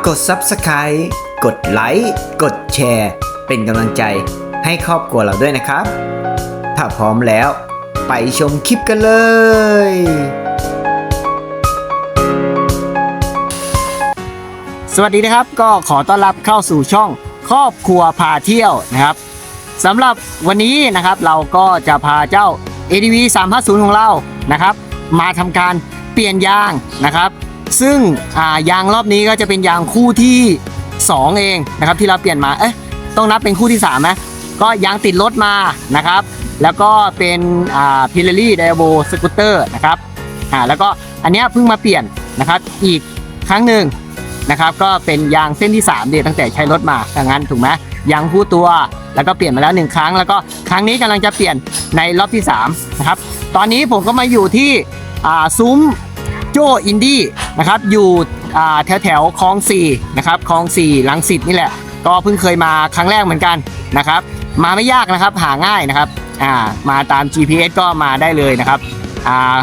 กกด Subscribe กดไลค์กดแชร์ เป็นกำลังใจให้ครอบครัวเราด้วยนะครับ ถ้าพร้อมแล้ว ไปชมคลิปกันเลย สวัสดีนะครับก็ขอต้อนรับเข้าสู่ช่องครอบครัวพาเที่ยวนะครับสำหรับวันนี้นะครับเราก็จะพาเจ้า ADV 350 ของเรานะครับ มาทำการเปลี่ยนยางนะครับ ซึ่งยางรอบนี้ก็จะเป็นยางคู่ที่ 2 เองนะครับที่เราเปลี่ยนมาเอ๊ะต้องนับเป็นคู่ที่3ไหมก็ยางติดรถมานะครับ แล้วก็เป็นพิลลี่ไดโบสกูตเตอร์นะครับอ่าแล้วก็อันนี้เพิ่งมาเปลี่ยนนะครับอีกครั้งหนึ่งนะครับก็เป็นยางเส้นที่3เดียตั้งแต่ใช้รถมาดังนั้นถูกไหมยางคู่ตัว แล้วก็เปลี่ยนมาแล้วหนึ่งครั้ง แล้วก็ครั้งนี้กำลังจะเปลี่ยนในรอบที่3นะครับตอนนี้ผมก็มาอยู่ที่ซุ้ม โจอินดี้นะครับอยู่แถวแถวคลอง4นะครับคลอง4ลังสิตนี่แหละ ก็เพิ่งเคยมาครั้งแรกเหมือนกันนะครับมาไม่ยากนะครับหาง่ายนะครับอ่ามาตาม GPS ก็มาได้เลยนะครับอ่า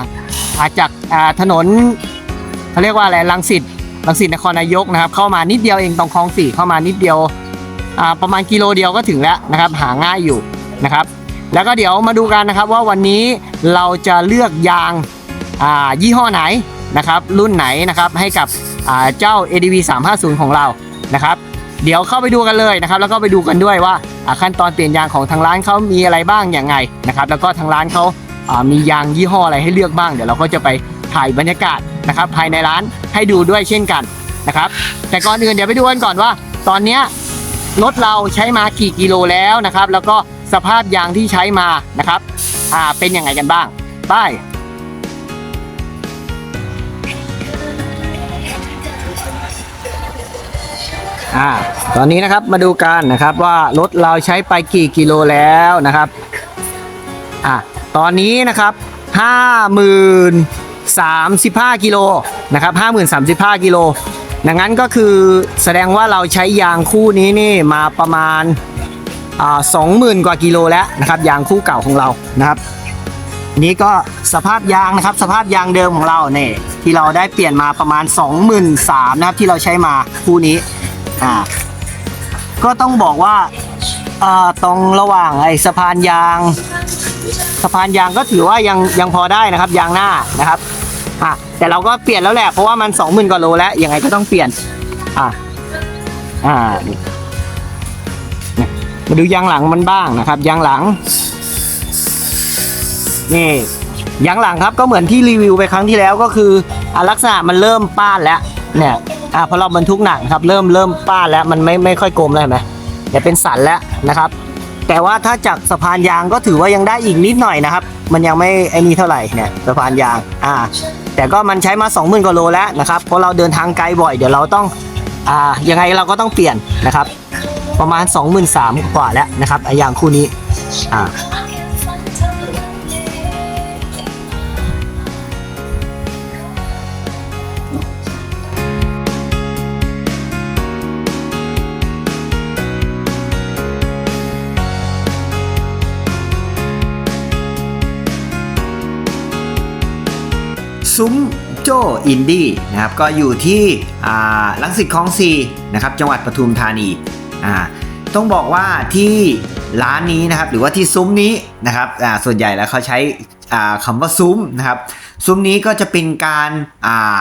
อาจากอ่าถนนเขาเรียกว่าอะไรลังสิตลังสิตนครนายกนะครับ เข้ามานิดเดียวเองตรงคลองสี่เข้ามานิดเดียวอ่าประมาณกิโลเดียวก็ถึงแล้วนะครับ หาง่ายอยู่นะครับ แล้วก็เดี๋ยวมาดูกันนะครับว่าวันนี้เราจะเลือกยางอ่ายี่ห้อไหน นะครับรุ่นไหนนะครับให้กับเจ้า ADV 350 ของเรานะครับเดี๋ยวเข้าไปดูกันเลยนะครับแล้วก็ไปดูกันด้วยว่าขั้นตอนเปลี่ยนยางของทางร้านเขามีอะไรบ้างอย่างไงนะครับแล้วก็ทางร้านเขามียางยี่ห้ออะไรให้เลือกบ้าง เดี๋ยวเราก็จะไปถ่ายบรรยากาศนะครับภายในร้านให้ดูด้วยเช่นกันนะครับแต่ก่อนอื่นเดี๋ยวไปดูกันก่อนว่า ตอนนี้รถเราใช้มากี่กิโลแล้วนะครับแล้วก็สภาพยางที่ใช้มานะครับเป็นยังไงกันบ้างไป้ อ่าตอนนี้นะครับมาดูกันนะครับว่ารถเราใช้ไปกี่กิโลแล้วนะครับอ่าตอนนี้นะครับห้าหมื่นสามสิบห้ากิโลนะครับห้าหมื่นสามสิบห้ากิโลดังนั้นก็คือแสดงว่าเราใช้ยางคู่นี้นี่มาประมาณอ่าสองหมื่นกว่ากิโลแล้วนะครับยางคู่เก่าของเรานะครับนนี้ก็สภาพยางนะครับสภาพยางเดิมของเราเนี่ยที่เราได้เปลี่ยนมาประมาณ 23,000นะครับที่เราใช้มาคู่นี้ อ่าก็ต้องบอกว่าอ่อตรงระหว่างไอ้สะพานยางสะพานยางก็ถือว่ายังยังพอได้นะครับ ยางหน้านะครับอะแต่เราก็เปลี่ยนแล้วแหละเพราะว่ามัน20,000กว่าโลแล้วยังไงก็ต้องเปลี่ยนอะอ่ามาดูยางหลังมันบ้างนะครับ ยางหลังนี่ยางหลังครับก็เหมือนที่รีวิวไปครั้งที่แล้วก็คืออลักษณะมันเริ่มป้านแล้วเนี่ย อ่าพอเราบรรทุกหนักครับเริ่มเริ่มป้านแล้วมันไม่ไม่ค่อยกลมแล้วเห็นไหมเดี๋ยวเป็นสันแล้วนะครับ แต่ว่าถ้าจากสะพานยางก็ถือว่ายังได้อีกนิดหน่อยนะครับ มันยังไม่ไอ้นี่เท่าไหร่เนี่ยสะพานยางอ่าแต่ก็มันใช้มา 20,000กว่าโลแล้วนะครับเพราะเราเดินทางไกลบ่อยเดี๋ยวเราต้องอ่ายังไงเราก็ต้องเปลี่ยนนะครับ ประมาณ 23,000กว่าแล้วนะครับไอ้ยางคู่นี้อ่า ซุ้มโจอินดี้นะครับก็อยู่ที่ลังสิตคลองซีนะครับจังหวัดปทุมธานีอ่าต้องบอกว่าที่ร้านนี้นะครับหรือว่าที่ซุ้มนี้นะครับส่วนใหญ่แล้วเขาใช้คำว่าซุ้มนะครับซุ้มนี้ก็จะเป็นการา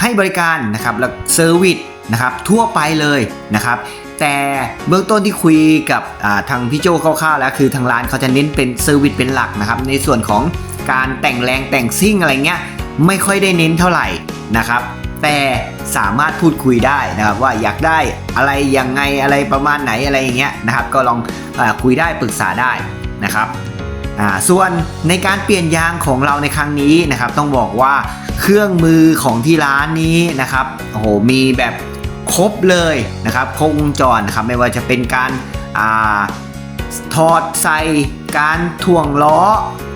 ให้บริการนะครับและเซอร์วิสนะครับทั่วไปเลยนะครับแต่เบื้องต้นที่คุยกับาทางพี่โจคร่าวๆแล้วคือทางร้านเขาจะเน้นเป็นเซอร์วิสเป็นหลักนะครับในส่วนของการแต่งแรงแต่งซิ่งอะไรเงี้ย ไม่ค่อยได้เน้นเท่าไหร่นะครับ แต่สามารถพูดคุยได้นะครับว่าอยากได้อะไรยังไงอะไรประมาณไหนอะไรอย่างเงี้ยนะครับ ก็ลองอคุยได้ปรึกษาได้นะครับอ่าส่วนในการเปลี่ยนยางของเราในครั้งนี้นะครับ ต้องบอกว่าเครื่องมือของที่ร้านนี้นะครับโอ้โหมีแบบครบเลยนะครับครบวงจรนะครับไม่ว่าจะเป็นการอ่าถอดใส่ การถ่วงล้อ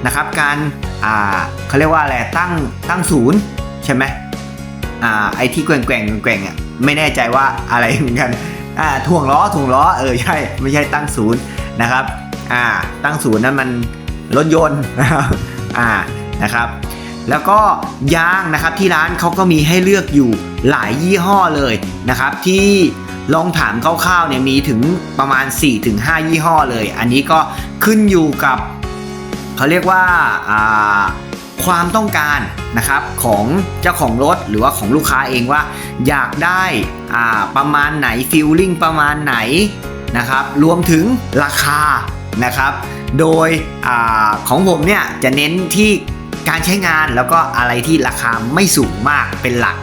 นะครับ การอ่าเขาเรียกว่าอะไรตั้งตั้งศูนย์ใช่ไหมอ่าไอที่แกว่งแกว่งแกว่งอะไม่แน่ใจว่าอะไรเหมือนกันอ่าถ่วงล้อถ่วงล้อเออใช่ไม่ใช่ตั้งศูนย์นะครับอ่าตั้งศูนย์นั้นมันรถยนต์นะครับอ่านะครับ แล้วก็ยางนะครับที่ร้านเขาก็มีให้เลือกอยู่หลายยี่ห้อเลยนะครับที่ ลองถามคร่าวๆเนี่ยมีถึงประมาณ 4-5 ยี่ห้อเลย อันนี้ก็ขึ้นอยู่กับเขาเรียกว่าความต้องการนะครับของเจ้าของรถหรือว่าของลูกค้าเองว่า อยากได้ประมาณไหนฟิลลิ่งประมาณไหนนะครับรวมถึงราคานะครับโดยอของผมเนี่ยจะเน้นที่การใช้งานแล้วก็อะไรที่ราคาไม่สูงมากเป็นหลัก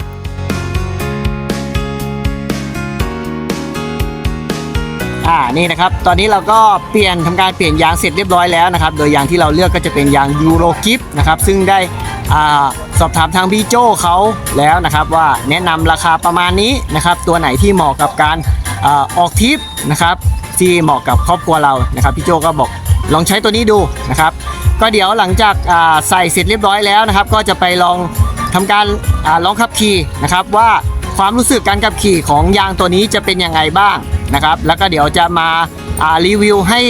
อ่านี่นะครับตอนนี้เราก็เปลี่ยนทำการเปลี่ยนยางเสร็จเรียบร้อยแล้วนะครับโดยยางที่เราเลือกก็จะเป็นยางยูโรกิฟนะครับซึ่งได้อ่าสอบถามทางพี่โจเขาแล้วนะครับว่าแนะนำราคาประมาณนี้นะครับตัวไหนที่เหมาะกับการอาออกทริปนะครับที่เหมาะกับครอบครัวเรานะครับพี่โจก็บอกลองใช้ตัวนี้ดูนะครับก็เดี๋ยวหลังจากอ่าใส่เสร็จเรียบร้อยแล้วนะครับ ก็จะไปลองทำการอาลองขับขี่นะครับว่าความรู้สึกการขับขี่ของยางตัวนี้จะเป็นยังไงบ้าง นะครับ แล้วก็เดี๋ยวจะมารีวิวให้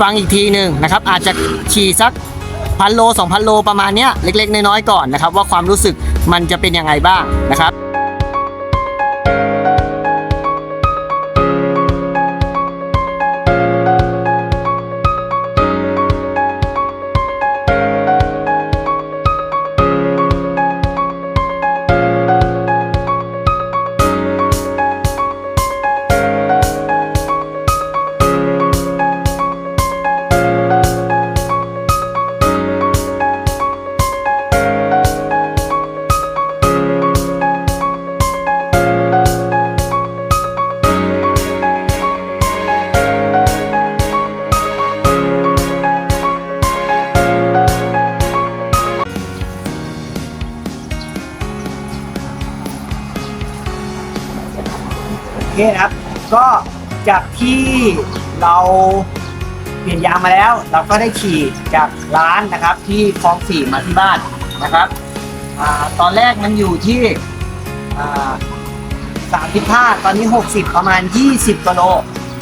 ฟังอีกทีหนึ่งนะครับ อาจจะขี่สักพันโล2,000 โลประมาณเนี้ยเล็ก ๆ น้อยๆก่อนนะครับ ว่าความรู้สึกมันจะเป็นยังไงบ้างนะครับ จากที่เราเปลี่ยนยางมาแล้ว เราก็ได้ขี่จากร้านนะครับ ที่คลองสี่มาที่บ้านนะครับอตอนแรกมันอยู่ที่สามสิบห้าตอนนี้ 60 ประมาณ 20กิโล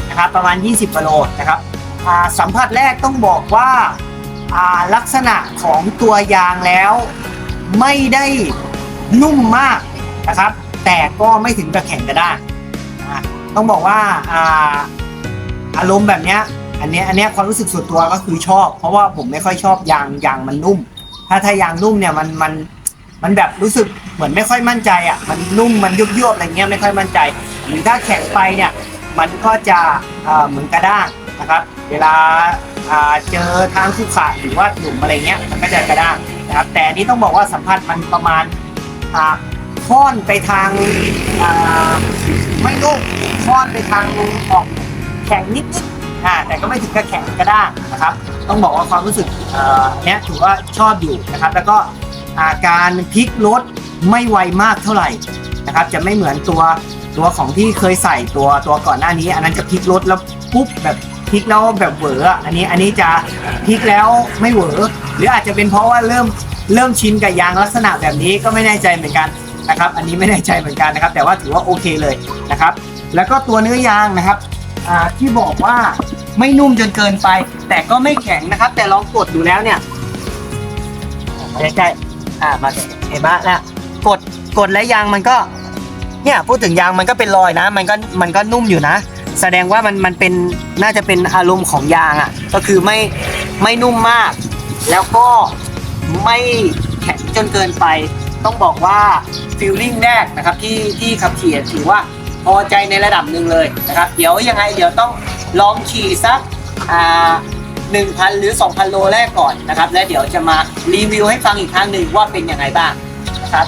นะครับประมาณ 20กิโลนะครับสัมผัสแรกต้องบอกว่าลักษณะของตัวยางแล้วไม่ได้นุ่มมากนะครับ แต่ก็ไม่ถึงกับแข็งกระด้าง ต้องบอกว่าอ่าอารมณ์แบบเนี้ย อันเนี้ยอันเนี้ยความรู้สึกส่วนตัวก็คือชอบ เพราะว่าผมไม่ค่อยชอบยางยางมันนุ่ม ถ้าถ้ายางนุ่มเนี่ยมันมันมันแบบรู้สึกเหมือนไม่ค่อยมั่นใจอะ มันนุ่มมันยุบยุบๆอะไรเงี้ยไม่ค่อยมั่นใจหรือถ้าแข็งไปเนี่ย มันก็จะเหมือนกระด้างนะครับ เวลาเจอทางคู่ขาหรือว่าหลุมอะไรเงี้ยมันก็จะกระด้างนะครับ แต่นี้ต้องบอกว่าสัมผัสมันประมาณค่อนไปทางไม่นุ่ม ค่อนไปทางออกแข็งนิดๆอ่าแต่ก็ไม่ถึงกับแข็งกระด้างนะครับ ต้องบอกว่าความรู้สึกเอ่อเนี้ยถือว่าชอบอยู่นะครับ แล้วก็อาการพลิกรถไม่ไวมากเท่าไหร่นะครับ จะไม่เหมือนตัวตัวของที่เคยใส่ตัวตัวก่อนหน้านี้ อันนั้นจะพลิกรถแล้วปุ๊บแบบพลิกแล้วแบบเหวออันนี้อันนี้จะพลิกแล้วไม่เหวอหรืออาจจะเป็นเพราะว่าเริ่มเริ่มชินกับยางลักษณะแบบนี้ก็ไม่แน่ใจเหมือนกันนะครับ อันนี้ไม่แน่ใจเหมือนกันนะครับ แต่ว่าถือว่าโอเคเลยนะครับ แล้วก็ตัวเนื้อยางนะครับอ่าที่บอกว่าไม่นุ่มจนเกินไป แต่ก็ไม่แข็งนะครับ แต่ลองกดดูแล้วเนี่ยใกล้ๆอ่ามาเห็นไหมนะกดกดแล้วยางมันก็ เนี่ยพูดถึงยางมันก็เป็นรอยนะ มันก็มันก็นุ่มอยู่นะ แสดงว่ามันมันเป็นน่าจะเป็นอารมณ์ของยางอะ ก็คือไม่ไม่นุ่มมาก แล้วก็ไม่แข็งจนเกินไป ต้องบอกว่าฟิลลิ่งแรกนะครับที่ที่ขับขี่ถือว่า พอใจในระดับหนึ่งเลยนะครับ เดี๋ยวยังไงเดี๋ยวต้องลองขี่สักอ่าหนึ่งพันหรือ 2,000 โลแรกก่อนนะครับ และเดี๋ยวจะมารีวิวให้ฟังอีกครั้งหนึ่งว่าเป็นยังไงบ้างนะครับ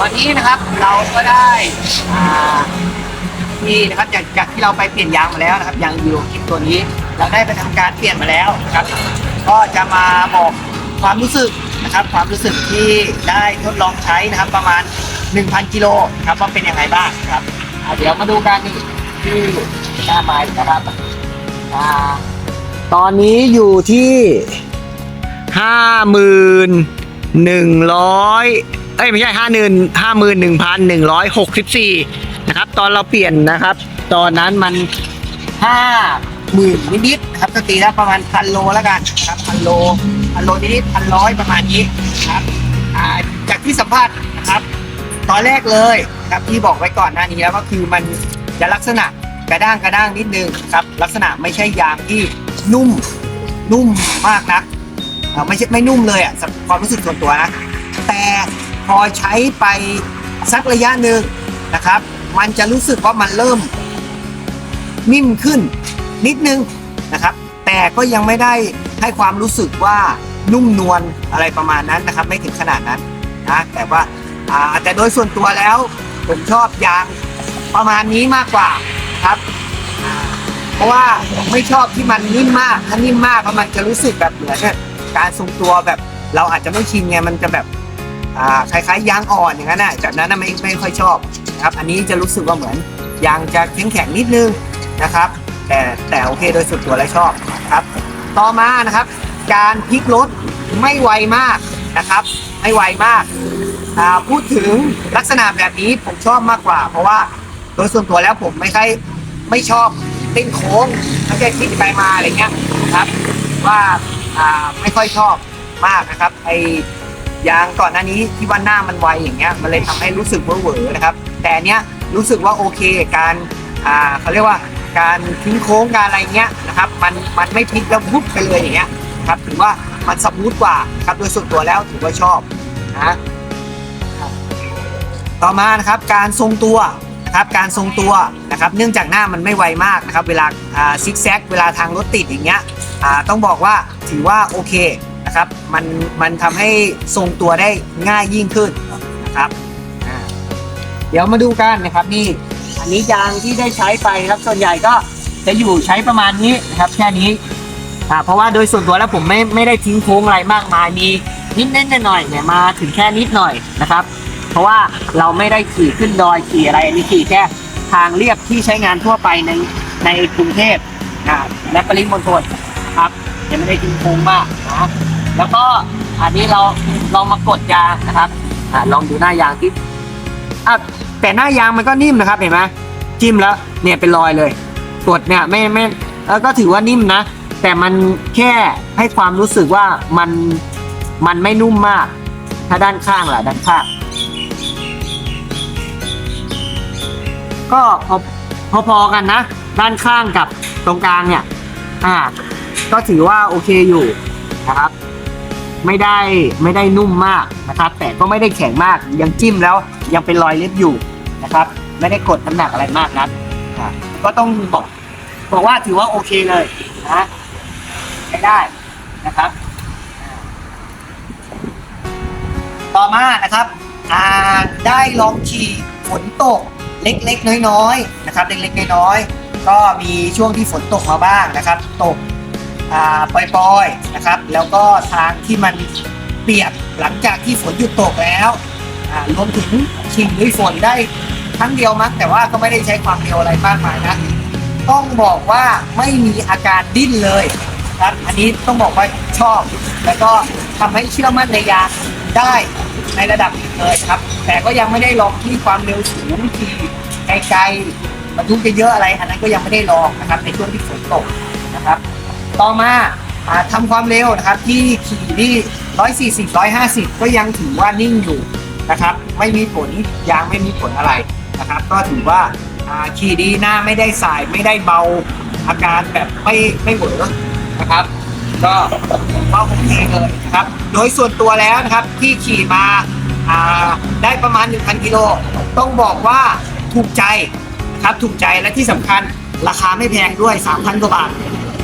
วันนี้นะครับเราก็ได้อ่านี่นะครับจากจากที่เราไปเปลี่ยนยางมาแล้วนะครับยางยูโรคิปตัวนี้ เราได้ไปทำการเปลี่ยนมาแล้วนะครับ ก็จะมาบอกความรู้สึกนะครับ ความรู้สึกที่ได้ทดลองใช้นะครับประมาณ 1,000กิโลครับว่าเป็นยังไงบ้างครับเดี๋ยวมาดูกันนี่ที่หน้าไม้นะครับอ่าตอนนี้อยู่ที่ห้าหมื่นหนึ่งร้อย เอ้ยไม่ใช่ห้าหนึ่งห้าหมื่นหนึ่งพันหนึ่งร้อยหกสิบสี่นะครับ ตอนเราเปลี่ยนนะครับ ตอนนั้นมันห้าหมื่นนิดๆครับก็ตีแล้วประมาณพันโลแล้วกันครับพันโลพันโลนิดๆพันร้อยประมาณนี้ครับจากที่สัมภาษณ์นะครับ ตอนแรกเลยครับที่บอกไว้ก่อนหน้านี้แล้วก็คือมันจะลักษณะกระด้างกระด้างนิดนึงครับ ลักษณะไม่ใช่ยางที่นุ่มนุ่มมากนะไม่ใช่ไม่นุ่มเลยอะสำหรับความรู้สึกส่วนตัวนะแต่ พอใช้ไปสักระยะหนึ่งนะครับ มันจะรู้สึกว่ามันเริ่มนิ่มขึ้นนิดนึงนะครับ แต่ก็ยังไม่ได้ให้ความรู้สึกว่านุ่มนวลอะไรประมาณนั้นนะครับ ไม่ถึงขนาดนั้นนะแต่ว่าแต่โดยส่วนตัวแล้วผมชอบยางประมาณนี้มากกว่าครับเพราะว่าไม่ชอบที่มันนิ่มมากถ้านิ่มมากแล้วมันจะรู้สึกแบบเหมือนการทรงตัวแบบ เราอาจจะไม่ชินไงมันจะแบบ คล้ายๆยางอ่อนอย่างนั้นนะจากนั้นน่ะไม่ไม่ค่อยชอบนะครับอันนี้จะรู้สึกว่าเหมือนยางจะแข็งแข็งๆนิดนึงนะครับ แต่แต่โอเคโดยส่วนตัวแล้วชอบครับ ต่อมานะครับการพลิกรถไม่ไวมากนะครับ ไม่ไวมาก พูดถึงลักษณะแบบนี้ผมชอบมากกว่า เพราะว่าโดยส่วนตัวแล้วผมไม่ค่ไม่ชอบเต้นโค้งไม่ใช่ขี่ไปมาอะไรเงี้ยนะครับ ว่าไม่ค่อยชอบมากนะครับไอ ยางก่อนหน้านี้ที่ว่าหน้ามันไวอย่างเงี้ยมันเลยทำให้รู้สึกเวอร์เวอร์นะครับ แต่เนี้ยรู้สึกว่าโอเคการอ่าเขาเรียกว่าการทิ้งโค้งการอะไรเงี้ยนะครับมันมันไม่พลิกแล้ววุบไปเลยอย่างเงี้ยครับถือว่ามันสมูทกว่าครับโดยส่วนตัวแล้วถือว่าชอบนะต่อมานะครับการทรงตัวนะครับการทรงตัวนะครับเนื่องจากหน้ามันไม่ไวมากนะครับเวลาซิกแซกเวลาทางรถติดอย่างเงี้ยอ่าต้องบอกว่าถือว่าโอเค นะครับมันมันทำให้ทรงตัวได้ง่ายยิ่งขึ้นนะครับเดี๋ยวมาดูกันนะครับนี่อันนี้ยางที่ได้ใช้ไปครับส่วนใหญ่ก็จะอยู่ใช้ประมาณนี้นะครับแค่นี้เพราะว่าโดยส่วนตัวแล้วผมไม่ไม่ได้ทิ้งโค้งอะไรมากมายมีนิดนิดหน่อยเนี่ยมาถึงแค่นิดหน่อยนะครับ เพราะว่าเราไม่ได้ขี่ขึ้นดอยขี่อะไรอันนี้ขี่แค่ทางเรียบที่ใช้งานทั่วไปในในกรุงเทพนะและปริมณฑลครับ ยังไม่ได้ทิ้งโค้งมากนะแล้วก็อันนี้เราลองมากดยางนะครับอะลองดูหน้ายางที่อะแต่หน้ายางมันก็นิ่มนะครับเห็นไหมจิ้มแล้วเนี่ยเป็นรอยเลยกดเนี่ยไม่ไม่แล้วก็ถือว่านิ่มนะ แต่มันแค่ให้ความรู้สึกว่ามันมันไม่นุ่มมาก ถ้าด้านข้างล่ะด้านข้างก็พอพอๆกันนะ ด้านข้างกับตรงกลางเนี่ย อ่า ก็ถือว่าโอเคอยู่นะครับ ไม่ได้ไม่ได้นุ่มมากนะครับ แต่ก็ไม่ได้แข็งมากยังจิ้มแล้วยังเป็นรอยเล็บอยู่นะครับ ไม่ได้กดน้ำหนักอะไรมากนะอ่าก็ต้องบอกบอกว่าถือว่าโอเคเลยนะใช้ได้นะครับ ต่อมานะครับอ่าได้ลองขี่ฝนตกเล็กๆ น้อยๆนะครับ เล็กๆ น้อยๆก็มีช่วงที่ฝนตกมาบ้างนะครับ ตก ปล่อยๆนะครับ แล้วก็ทางที่มันเปียกหลังจากที่ฝนหยุดตกแล้วอ่ารวมถึงขี่ด้วยฝนได้ครั้งเดียวมั้งแต่ว่าก็ไม่ได้ใช้ความเร็วอะไรมากมายนะต้องบอกว่าไม่มีอาการดิ้นเลยครับอันนี้ต้องบอกว่าชอบ แล้วก็ทำให้เชื่อมั่นในยาได้ในระดับหนึ่งเลยครับ แต่ก็ยังไม่ได้ลองที่ความเร็วสูงขี่ไกลๆบรรทุกเยอะๆอะไร อันนั้นก็ยังไม่ได้ลองนะครับในช่วงที่ฝนตกนะครับ ต่อมาอาทำความเร็วนะครับที่ขี่ที่140 150ก็ยังถือว่านิ่งอยู่นะครับ ไม่มีผลยางไม่มีผลอะไรนะครับ ก็ถือว่าขี่ดีหน้าไม่ได้สายไม่ได้เบาอาการแบบไม่ไม่เหวอนะครับ ก็ว่าโอเคเลยนะครับ โดยส่วนตัวแล้วนะครับที่ขี่มาาได้ประมาณ 1,000กิโลต้องบอกว่าถูกใจครับถูกใจและที่สำคัญราคาไม่แพงด้วย 3,000กว่าบาท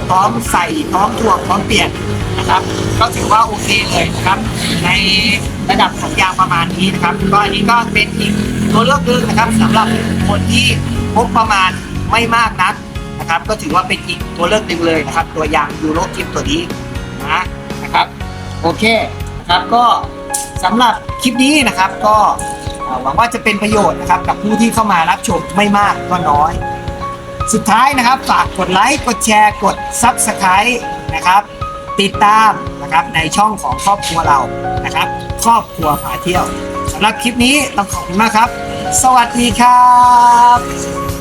พร้อมใส่พร้อมถ่วงพร้อมเปลี่ยนนะครับ ก็ถือว่าโอเคเลยนะครับ ในระดับของยางประมาณนี้นะครับก็อันนี้ก็เป็นอีกตัวเลือกหนึ่งนะครับสำหรับคนที่งบประมาณไม่มากนักนะครับ ก็ถือว่าเป็นอีกตัวเลือกหนึ่งเลยนะครับ ตัวยางยูโรกิฟตัวนี้นะนะครับโอเคนะครับก็สำหรับคลิปนี้นะครับก็หวังว่าจะเป็นประโยชน์นะครับกับผู้ที่เข้ามารับชมไม่มากก็น้อย สุดท้ายนะครับฝากกดไลค์กดแชร์กด Subscribe นะครับติดตามนะครับในช่องของครอบครัวเรานะครับ ครอบครัวพาเที่ยวสำหรับคลิปนี้ต้องขอบคุณมากครับ สวัสดีครับ